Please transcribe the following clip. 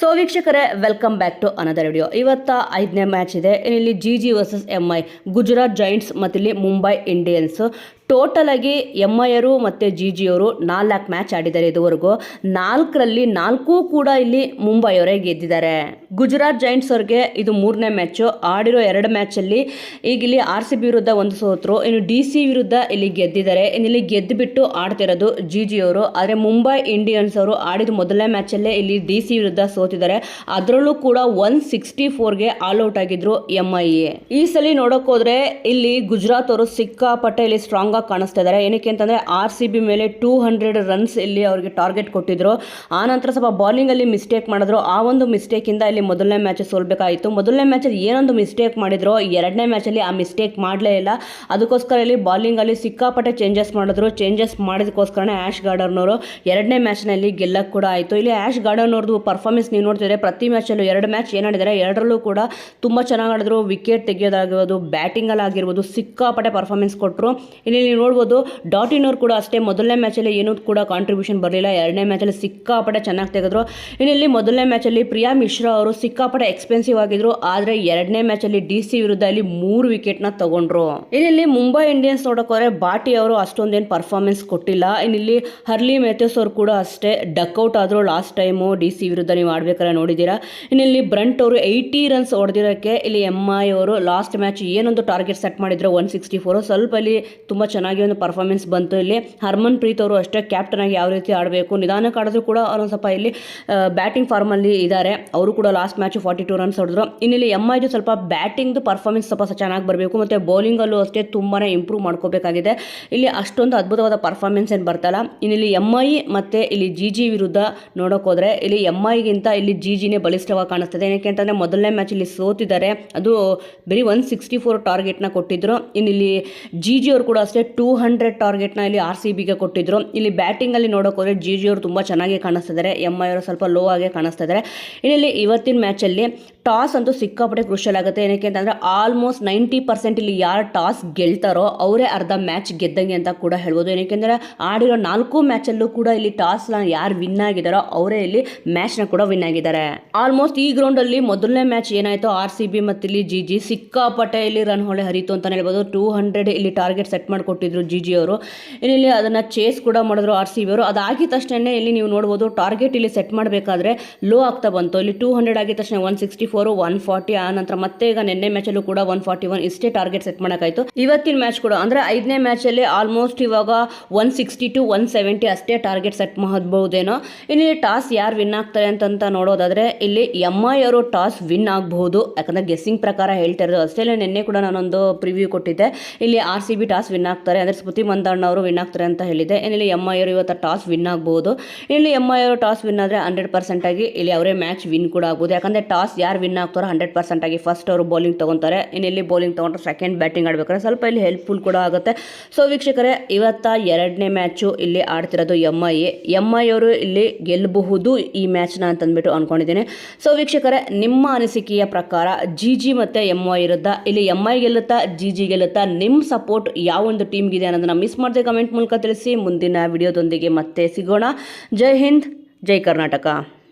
So ವೀಕ್ಷಕರೇ welcome back to another video ಇವತ್ತ ಐದನೇ ಮ್ಯಾಚ್ ಇದೆ. ಇಲ್ಲಿ G G versus M I Gujarat Giants ಮತ್ತು ಇಲ್ಲಿ ಮುಂಬೈ ಇಂಡಿಯನ್ಸ್ ಟೋಟಲ್ ಆಗಿ ಎಂ ಅವರು ಮತ್ತು ಜಿ ಜಿಯವರು ನಾಲ್ಕು ಮ್ಯಾಚ್ ಆಡಿದ್ದಾರೆ ಇದುವರೆಗೂ. ನಾಲ್ಕರಲ್ಲಿ ನಾಲ್ಕು ಕೂಡ ಇಲ್ಲಿ ಮುಂಬೈಯವರೇ ಗೆದ್ದಿದ್ದಾರೆ. ಗುಜರಾತ್ ಜೈಂಟ್ಸ್ ಅವ್ರಿಗೆ ಇದು ಮೂರನೇ ಮ್ಯಾಚು ಆಡಿರೋ ಎರಡು ಮ್ಯಾಚಲ್ಲಿ ಈಗ ಇಲ್ಲಿ ಆರ್ ಸಿ ಬಿ ವಿರುದ್ಧ ಒಂದು ಸೋತರು, ಇನ್ನು ಡಿ ಸಿ ವಿರುದ್ಧ ಇಲ್ಲಿ ಗೆದ್ದಿದ್ದಾರೆ. ಇನ್ನು ಇಲ್ಲಿ ಗೆದ್ದುಬಿಟ್ಟು ಆಡ್ತಿರೋದು ಜಿ ಜಿಯವರು ಆದರೆ ಮುಂಬೈ ಇಂಡಿಯನ್ಸ್ ಅವರು ಆಡಿದ ಮೊದಲನೇ ಮ್ಯಾಚಲ್ಲೇ ಇಲ್ಲಿ ಡಿ ಸಿ ವಿರುದ್ಧ ಸೋತಿದ್ದಾರೆ. ಅದರಲ್ಲೂ ಕೂಡ ಒನ್ ಸಿಕ್ಸ್ಟಿ ಫೋರ್ಗೆ ಆಲ್ ಔಟ್ ಆಗಿದ್ರು ಎಂ ಐ ಎ. ಈ ಸಲ ನೋಡೋಕ್ಕೋದ್ರೆ ಇಲ್ಲಿ ಗುಜರಾತ್ ಅವರು ಸಿಕ್ಕಾಪಟ್ಟೆ ಇಲ್ಲಿ ಸ್ಟ್ರಾಂಗ್ ಆಗಿ ಕಾಣಿಸ್ತಾ ಇದ್ದಾರೆ ಏನಕ್ಕೆ ಅಂತಂದ್ರೆ ಆರ್ ಸಿ ಬಿ ಮೇಲೆ ಟೂ ಹಂಡ್ರೆಡ್ ರನ್ಸ್ ಇಲ್ಲಿ ಅವರಿಗೆ ಟಾರ್ಗೆಟ್ ಕೊಟ್ಟಿದ್ರು. ಆ ನಂತರ ಸ್ವಲ್ಪ ಬೌಲಿಂಗ್ ಅಲ್ಲಿ ಮಿಸ್ಟೇಕ್ ಮಾಡಿದ್ರು. ಆ ಒಂದು ಮಿಸ್ಟೇಕ್ ಇಂದ ಇಲ್ಲಿ ಮೊದಲನೇ ಮ್ಯಾಚ್ ಸೋಲ್ಬೇಕಾಯಿತು. ಮೊದಲನೇ ಮ್ಯಾಚಲ್ಲಿ ಏನೊಂದು ಮಿಸ್ಟೇಕ್ ಮಾಡಿದ್ರು, ಎರಡನೇ ಮ್ಯಾಚಲ್ಲಿ ಆ ಮಿಸ್ಟೇಕ್ ಮಾಡಲೇ ಇಲ್ಲ. ಅದಕ್ಕೋಸ್ಕರ ಇಲ್ಲಿ ಬೌಲಿಂಗ್ ಅಲ್ಲಿ ಸಿಕ್ಕಾಪಟ್ಟೆ ಚೇಂಜಸ್ ಮಾಡಿದ್ರು. ಚೇಂಜಸ್ ಆಶ್ ಗಾರ್ಡರ್ನವರು ಎರಡನೇ ಮ್ಯಾಚ್ನಲ್ಲಿ ಗೆಲ್ಲಕ್ಕೆ ಕೂಡ ಆಯಿತು. ಇಲ್ಲಿ ಆಶ್ ಗಾರ್ಡರ್ನವ್ರದ್ದು ಪರ್ಫಾರ್ಮೆನ್ಸ್ ನೀವು ನೋಡ್ತಿದ್ರೆ ಪ್ರತಿ ಮ್ಯಾಚಲ್ಲೂ ಎರಡು ಮ್ಯಾಚ್ ಏನಾಡಿದ್ದಾರೆ ಎರಡರಲ್ಲೂ ಕೂಡ ತುಂಬ ಚೆನ್ನಾಗಿ ಆಡಿದ್ರು. ವಿಕೆಟ್ ತೆಗೆಯೋದಾಗಿರ್ಬೋದು ಬ್ಯಾಟಿಂಗಲ್ಲಿ ಆಗಿರ್ಬೋದು ಸಿಕ್ಕಾಪಟ್ಟೆ ಪರ್ಫಾರ್ಮೆನ್ಸ್ ಕೊಟ್ಟರು ಇಲ್ಲಿ ನೀವು ನೋಡ್ಬೋದು ಡಾಟಿನ್ ಅವ್ರು ಕೂಡ ಅಷ್ಟೇ ಮೊದಲನೇ ಮ್ಯಾಚಲ್ಲಿ ಏನೂ ಕೂಡ ಕಾಂಟ್ರಿಬ್ಯೂಷನ್ ಬರಲಿಲ್ಲ. ಎರಡನೇ ಮ್ಯಾಚಲ್ಲಿ ಸಿಕ್ಕಾಪಟ್ಟೆ ಚೆನ್ನಾಗಿ ತೆಗೆದ್ರು. ಇನ್ನು ಇಲ್ಲಿ ಮೊದಲನೇ ಮ್ಯಾಚಲ್ಲಿ ಪ್ರಿಯಾ ಮಿಶ್ರಾ ಅವರು ಸಿಕ್ಕಾಪಟ್ಟೆ ಎಕ್ಸ್ಪೆನ್ಸಿವ್ ಆಗಿದ್ರು. ಆದರೆ ಎರಡನೇ ಮ್ಯಾಚಲ್ಲಿ ಡಿ ಸಿ ವಿರುದ್ಧ ಅಲ್ಲಿ ಮೂರು ವಿಕೆಟ್ನ ತಗೊಂಡ್ರು. ಇಲ್ಲಿ ಮುಂಬೈ ಇಂಡಿಯನ್ಸ್ ನೋಡೋಕೆ ಬಾಟಿ ಅವರು ಅಷ್ಟೊಂದೇನು ಪರ್ಫಾರ್ಮೆನ್ಸ್ ಕೊಟ್ಟಿಲ್ಲ. ಇನ್ನಿಲ್ಲಿ ಹರ್ಲಿ ಮೆಥ್ಯೂಸ್ ಅವರು ಕೂಡ ಅಷ್ಟೇ ಡಕ್ಔಟ್ ಆದರೂ. ಲಾಸ್ಟ್ ಟೈಮು ಡಿ ಸಿ ವಿರುದ್ಧ ನೀವು ಆಡ್ಬೇಕಾದ್ರೆ ನೋಡಿದ್ದೀರಾ. ಇನ್ನಿಲ್ಲಿ ಬ್ರಂಟ್ ಅವರು ಏಯ್ಟಿ ರನ್ಸ್ ಹೊಡೆದಿರೋಕ್ಕೆ ಇಲ್ಲಿ ಎಂ ಐ ಅವರು ಲಾಸ್ಟ್ ಮ್ಯಾಚ್ ಏನೊಂದು ಟಾರ್ಗೆಟ್ ಸೆಟ್ ಮಾಡಿದ್ರು ಒನ್ ಸಿಕ್ಸ್ಟಿ ಫೋರು ಸ್ವಲ್ಪ ಅಲ್ಲಿ ತುಂಬ ಚೆನ್ನಾಗಿ ಒಂದು ಪರ್ಫಾರ್ಮೆನ್ಸ್ ಬಂತು ಇಲ್ಲಿ. ಹರ್ಮನ್ ಪ್ರೀತ್ ಅವರು ಅಷ್ಟೇ ಕ್ಯಾಪ್ಟನ್ ಆಗಿ ಯಾವ ರೀತಿ ಆಡಬೇಕು? ನಿಧಾನಕ್ಕೆ ಆಡಿದ್ರು ಕೂಡ ಅವರು ಸ್ವಲ್ಪ ಇಲ್ಲಿ ಬ್ಯಾಟಿಂಗ್ ಫಾರ್ಮಲ್ಲಿ ಇದ್ದಾರೆ. ಅವರು ಕೂಡ last match forty two runs ಹೊಡೆದ್ರು ಇನ್ನಿಲ್ಲಿ ಎಂ ಐದು ಸ್ವಲ್ಪ ಬ್ಯಾಟಿಂಗ್ದು ಪರ್ಫಾರ್ಮೆನ್ಸ್ ಸ್ವಲ್ಪ ಚೆನ್ನಾಗಿ ಬರಬೇಕು. ಮತ್ತು ಬೌಲಿಂಗಲ್ಲೂ ಅಷ್ಟೇ ತುಂಬಾ ಇಂಪ್ರೂವ್ ಮಾಡ್ಕೋಬೇಕಾಗಿದೆ. ಇಲ್ಲಿ ಅಷ್ಟೊಂದು ಅದ್ಭುತವಾದ ಪರ್ಫಾರ್ಮೆನ್ಸ್ ಏನು ಬರ್ತಲ್ಲ. ಇನ್ನಿಲ್ಲಿ ಎಂ ಐ ಮತ್ತು ಇಲ್ಲಿ ಜಿ ಜಿ ವಿರುದ್ಧ ನೋಡೋಕೆ ಹೋದರೆ ಇಲ್ಲಿ ಎಂ ಐಗಿಂತ ಇಲ್ಲಿ ಜಿ ಜಿನೇ ಬಲಿಷ್ಠವಾಗಿ ಕಾಣಿಸ್ತದೆ. ಏನಕ್ಕೆ ಅಂತಂದರೆ ಮೊದಲನೇ ಮ್ಯಾಚ್ ಇಲ್ಲಿ ಸೋತಿದ್ದಾರೆ. ಅದು ಬರೀ ಒನ್ ಸಿಕ್ಸ್ಟಿ ಫೋರ್ ಟಾರ್ಗೆಟ್ನ ಕೊಟ್ಟಿದ್ರು. ಇನ್ನಿಲ್ಲಿ ಜಿ ಜಿ ಅವರು ಕೂಡ ಅಷ್ಟೇ ಟೂ ಹಂಡ್ರೆಡ್ ಟಾರ್ಗೆಟ್ನ ಇಲ್ಲಿ ಆರ್ ಸಿ ಬಿಗೆ ಕೊಟ್ಟಿದ್ರು. ಇಲ್ಲಿ ಬ್ಯಾಟಿಂಗಲ್ಲಿ ನೋಡೋಕೆ ಹೋದರೆ ಜಿ ಜಿ ಅವರು ತುಂಬ ಚೆನ್ನಾಗಿ ಕಾಣಿಸ್ತಿದ್ದಾರೆ ಎಂ ಐ ಅವರು ಸ್ವಲ್ಪ ಲೋ ಆಗಿ ಕಾಣಿಸ್ತಾ ಇದ್ದಾರೆ ಇಲ್ಲಿ ಇವತ್ತಿನ ಮ್ಯಾಚಲ್ಲಿ ಟಾಸ್ ಅಂತೂ ಸಿಕ್ಕಾಪಟ್ಟೆ ಕೃಷಿಯಲ್ಲಿ ಆಗುತ್ತೆ. ಏನಕ್ಕೆ ಅಂತಂದರೆ ಆಲ್ಮೋಸ್ಟ್ ನೈಂಟಿ ಪರ್ಸೆಂಟ್ ಇಲ್ಲಿ ಯಾರು ಟಾಸ್ ಗೆಲ್ತಾರೋ ಅವರೇ ಅರ್ಧ ಮ್ಯಾಚ್ ಗೆದ್ದಂಗೆ ಅಂತ ಕೂಡ ಹೇಳ್ಬೋದು. ಏನಕ್ಕೆಂದರೆ ಆಡಿರೋ ನಾಲ್ಕು ಮ್ಯಾಚಲ್ಲೂ ಕೂಡ ಇಲ್ಲಿ ಟಾಸ್ನ ಯಾರು ವಿನ್ ಆಗಿದ್ದಾರೋ ಅವರೇ ಇಲ್ಲಿ ಮ್ಯಾಚ್ನ ಕೂಡ ವಿನ್ ಆಗಿದ್ದಾರೆ. ಆಲ್ಮೋಸ್ಟ್ ಈ ಗ್ರೌಂಡಲ್ಲಿ ಮೊದಲನೇ ಮ್ಯಾಚ್ ಏನಾಯಿತು ಆರ್ ಸಿ ಬಿ ಮತ್ತು ಇಲ್ಲಿ ಜಿ ಜಿ ಸಿಕ್ಕಾಪಟ್ಟೆ ಇಲ್ಲಿ ರನ್ ಹೊಳೆ ಹರಿತು ಅಂತಲೇ ಹೇಳ್ಬೋದು. ಟೂ ಹಂಡ್ರೆಡ್ ಇಲ್ಲಿ ಟಾರ್ಗೆಟ್ ಸೆಟ್ ಮಾಡಿಕೊಟ್ಟಿದ್ರು ಜಿ ಜಿ ಅವರು. ಇಲ್ಲಿ ಅದನ್ನು ಚೇಸ್ ಕೂಡ ಮಾಡಿದ್ರು ಆರ್ ಸಿ ಬಿ ಅವರು. ಅದಾಗಿದ ತಕ್ಷಣ ಇಲ್ಲಿ ನೀವು ನೋಡ್ಬೋದು ಟಾರ್ಗೆಟ್ ಇಲ್ಲಿ ಸೆಟ್ ಮಾಡಬೇಕಾದ್ರೆ ಲೋ ಆಗ್ತಾ ಬಂತು. ಇಲ್ಲಿ ಟೂ ಹಂಡ್ರೆಡ್ ಆಗಿದ ತಕ್ಷಣ one sixty four one forty ಆ ನಂತರ ಮತ್ತೆ ಈಗ ನಿನ್ನೆ ಮ್ಯಾಚಲ್ಲೂ ಕೂಡ ಒನ್ ಫಾರ್ಟಿ ಒನ್ ಇಷ್ಟೇ ಟಾರ್ಗೆಟ್ ಸೆಟ್ ಮಾಡೋಕ್ಕಾಯ್ತು. ಇವತ್ತಿನ ಮ್ಯಾಚ್ ಕೂಡ ಅಂದರೆ ಐದನೇ ಮ್ಯಾಚಲ್ಲಿ ಆಲ್ಮೋಸ್ಟ್ ಇವಾಗ one sixty two one seventy ಅಷ್ಟೇ ಟಾರ್ಗೆಟ್ ಸೆಟ್ ಮಾಡಬಹುದೇನೋ. ಇಲ್ಲಿ ಟಾಸ್ ಯಾರು ವಿನ್ ಆಗ್ತಾರೆ ಅಂತ ನೋಡೋದಾದರೆ ಇಲ್ಲಿ ಎಂ ಐ ಅವರು ಟಾಸ್ ವಿನ್ ಆಗಬಹುದು. ಯಾಕಂದರೆ ಗೆಸ್ಸಿಂಗ್ ಪ್ರಕಾರ ಹೇಳ್ತಾ ಇರೋದು. ಅಷ್ಟೇ ನಿನ್ನೆ ಕೂಡ ನಾನೊಂದು ಪ್ರಿವ್ಯೂ ಕೊಟ್ಟಿದ್ದೆ. ಇಲ್ಲಿ ಆರ್ ಸಿ ಟಾಸ್ ವಿನ್ ಆಗ್ತಾರೆ ಅಂದರೆ ಸ್ಮೃತಿ ಮಂದಣ್ಣ ಅವರು ವಿನ್ ಆಗ್ತಾರೆ ಅಂತ ಹೇಳಿದೆ. ಇಲ್ಲಿ ಎಂ ಐ ಅವರು ಇವತ್ತು ಟಾಸ್ ವಿನ್ ಆಗ್ಬೋದು. ಇಲ್ಲಿ ಎಂ ಐ ಅವರು ಟಾಸ್ ವಿನ್ ಆದರೆ ಹಂಡ್ರೆಡ್ ಪರ್ಸೆಂಟ್ ಆಗಿ ಇಲ್ಲಿ ಅವರೇ ಮ್ಯಾಚ್ ವಿನ್ ಕೂಡ ಆಗ್ಬೋದು. ಯಾಕಂದರೆ ಟಾಸ್ ಯಾರು ವಿನ್ ಆಗ್ತಾರೋ ಹಂಡ್ರೆಡ್ ಪರ್ಸೆಂಟ್ ಆಗಿ ಫಸ್ಟ್ ಅವರು ಬೌಲಿಂಗ್ ತೊಗೊತಾರೆ. ಇನ್ನಿಲ್ಲಿ ಬೌಲಿಂಗ್ ತೊಗೊಂಡ್ರೆ ಸೆಕೆಂಡ್ ಬ್ಯಾಟಿಂಗ್ ಆಡಬೇಕಾದ್ರೆ ಸ್ವಲ್ಪ ಇಲ್ಲಿ ಹೆಲ್ಪ್ಫುಲ್ ಕೂಡ ಆಗುತ್ತೆ. ಸೊ ವೀಕ್ಷಕರೇ, ಇವತ್ತ ಎರಡನೇ ಮ್ಯಾಚು ಇಲ್ಲಿ ಆಡ್ತಿರೋದು ಎಂ ಐ ಎಂ ಐ ಅವರು ಇಲ್ಲಿ ಗೆಲ್ಲಬಹುದು ಈ ಮ್ಯಾಚ್ನ ಅಂತಂದ್ಬಿಟ್ಟು ಅಂದ್ಕೊಂಡಿದ್ದೀನಿ ಸೊ ವೀಕ್ಷಕರೇ, ನಿಮ್ಮ ಅನಿಸಿಕೆಯ ಪ್ರಕಾರ ಜಿ ಜಿ ಮತ್ತು ಎಂ ಐ ಇರುತ್ತಾ? ಇಲ್ಲಿ ಎಂ ಐ ಗೆಲ್ಲುತ್ತಾ ಜಿ ಜಿ ಗೆಲ್ಲುತ್ತಾ? ನಿಮ್ಮ ಸಪೋರ್ಟ್ ಯಾವ ಒಂದು ಟೀಮ್ಗಿದೆ ಅನ್ನೋದನ್ನ ಮಿಸ್ ಮಾಡದೆ ಕಮೆಂಟ್ ಮೂಲಕ ತಿಳಿಸಿ. ಮುಂದಿನ ವಿಡಿಯೋದೊಂದಿಗೆ ಮತ್ತೆ ಸಿಗೋಣ. ಜೈ ಹಿಂದ್, ಜೈ ಕರ್ನಾಟಕ.